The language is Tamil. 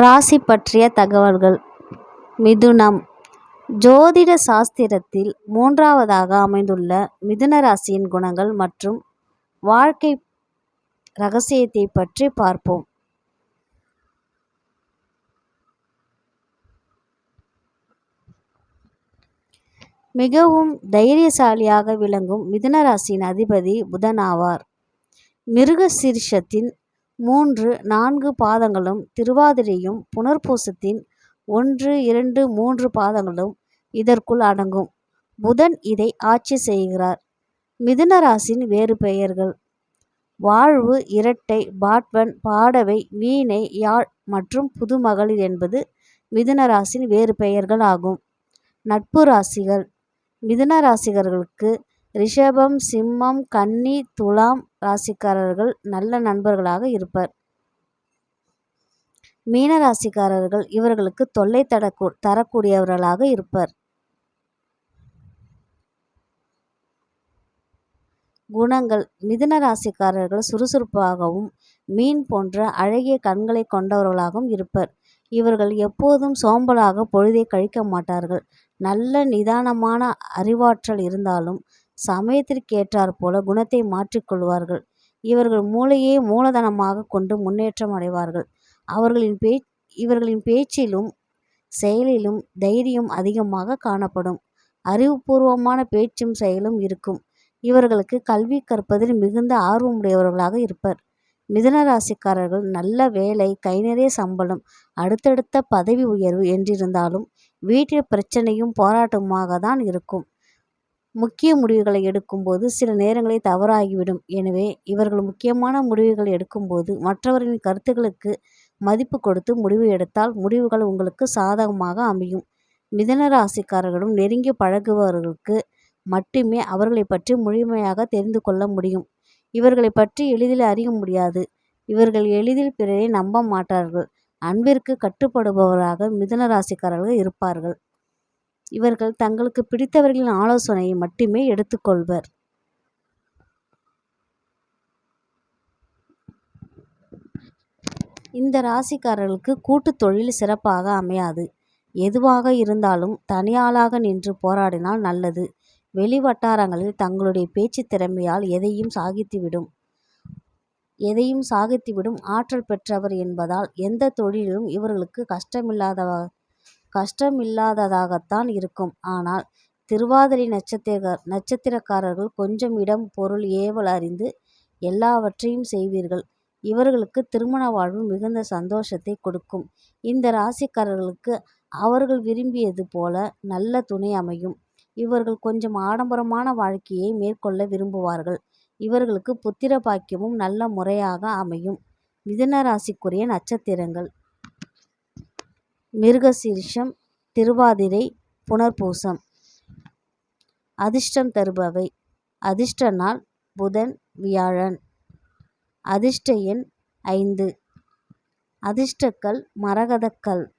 ராசி பற்றிய தகவல்கள். மிதுனம். ஜோதிட சாஸ்திரத்தில் மூன்றாவதாக அமைந்துள்ள மிதுன ராசியின் குணங்கள் மற்றும் வாழ்க்கை ரகசியத்தை பற்றி பார்ப்போம். மிகவும் தைரியசாலியாக விளங்கும் மிதுன ராசியின் அதிபதி புதன் ஆவார். மிருக சீர்ஷத்தின் மூன்று நான்கு பாதங்களும் திருவாதிரையும் புனர்பூசத்தின் ஒன்று இரண்டு மூன்று பாதங்களும் இதற்குள் அடங்கும். புதன் இதை ஆட்சி செய்கிறார். மிதுன ராசியின் வேறு பெயர்கள். வாழ்வு இரட்டை பாட்வன் பாடவை வீணை யாழ் மற்றும் புதுமகளிர் என்பது மிதுன ராசியின் வேறு பெயர்கள் ஆகும். நட்பு ராசிகள். மிதுன ராசிகர்களுக்கு ரிஷபம் சிம்மம் கன்னி துலாம் ராசிக்காரர்கள் நல்ல நண்பர்களாக இருப்பர். மீன ராசிக்காரர்கள் இவர்களுக்கு தொல்லை தடக்கூ தரக்கூடியவர்களாக இருப்பர். குணங்கள் மிதுன ராசிக்காரர்கள் சுறுசுறுப்பாகவும் மீன் போன்ற அழகிய கண்களை கொண்டவர்களாகவும் இருப்பர். இவர்கள் எப்போதும் சோம்பலாக பொழுதை கழிக்க மாட்டார்கள். நல்ல நிதானமான அறிவாற்றல் இருந்தாலும் சமயத்திற்கேற்றாற் போல குணத்தை மாற்றிக்கொள்வார்கள் இவர்கள் மூளையே மூலதனமாக கொண்டு முன்னேற்றம் அடைவார்கள். அவர்களின் பே இவர்களின் பேச்சிலும் செயலிலும் தைரியம் அதிகமாக காணப்படும். அறிவுபூர்வமான பேச்சும் செயலும் இருக்கும். இவர்களுக்கு கல்வி கற்பதில் மிகுந்த ஆர்வமுடையவர்களாக இருப்பர். மிதுன ராசிக்காரர்கள் நல்ல வேலை கைநிறைய சம்பளம் அடுத்தடுத்த பதவி உயர்வு என்றிருந்தாலும் வீட்டில் பிரச்சனையும் போராட்டமாக தான் இருக்கும். முக்கிய முடிவுகளை எடுக்கும்போது சில நேரங்களில் தவறாகிவிடும். எனவே இவர்கள் முக்கியமான முடிவுகளை எடுக்கும்போது மற்றவரின் கருத்துக்களுக்கு மதிப்பு கொடுத்து முடிவு எடுத்தால் முடிவுகள் உங்களுக்கு சாதகமாக அமையும். மிதன ராசிக்காரர்களும் நெருங்கி பழகுபவர்களுக்கு மட்டுமே அவர்களை பற்றி முழுமையாக தெரிந்து கொள்ள முடியும். இவர்களை பற்றி எளிதில் அறிய முடியாது. இவர்கள் எளிதில் பிறரை நம்ப மாட்டார்கள். அன்பிற்கு கட்டுப்படுபவராக மிதன ராசிக்காரர்கள் இருப்பார்கள். இவர்கள் தங்களுக்கு பிடித்தவர்களின் ஆலோசனையை மட்டுமே எடுத்துக்கொள்வர். இந்த ராசிக்காரர்களுக்கு கூட்டு தொழில் சிறப்பாக அமையாது. எதுவாக இருந்தாலும் தனியாளாக நின்று போராடினால் நல்லது. வெளி வட்டாரங்களில் தங்களுடைய பேச்சு திறமையால் எதையும் சாகித்துவிடும். எதையும் சாகித்துவிடும். ஆற்றல் பெற்றவர் என்பதால் எந்த தொழிலும் இவர்களுக்கு கஷ்டமில்லாத கஷ்டமில்லாததாகத்தான் இருக்கும். ஆனால் திருவாதிரை நட்சத்திர நட்சத்திரக்காரர்கள் கொஞ்சம் இடம் பொருள் ஏவல் அறிந்து எல்லாவற்றையும் செய்வீர்கள். இவர்களுக்கு திருமண வாழ்வு மிகுந்த சந்தோஷத்தை கொடுக்கும். இந்த ராசிக்காரர்களுக்கு அவர்கள் விரும்பியது போல நல்ல துணை அமையும். இவர்கள் கொஞ்சம் ஆடம்பரமான வாழ்க்கையை மேற்கொள்ள விரும்புவார்கள். இவர்களுக்கு புத்திர பாக்கியமும் நல்ல முறையாக அமையும். மிதுன ராசிக்குரிய நட்சத்திரங்கள். மிருகசீரிஷம் திருவாதிரை புனர்பூசம். அதிர்ஷ்டம் தருபவை. அதிர்ஷ்ட நாள் புதன் வியாழன். அதிர்ஷ்ட எண் ஐந்து. அதிர்ஷ்டக்கல் மரகதக்கல்.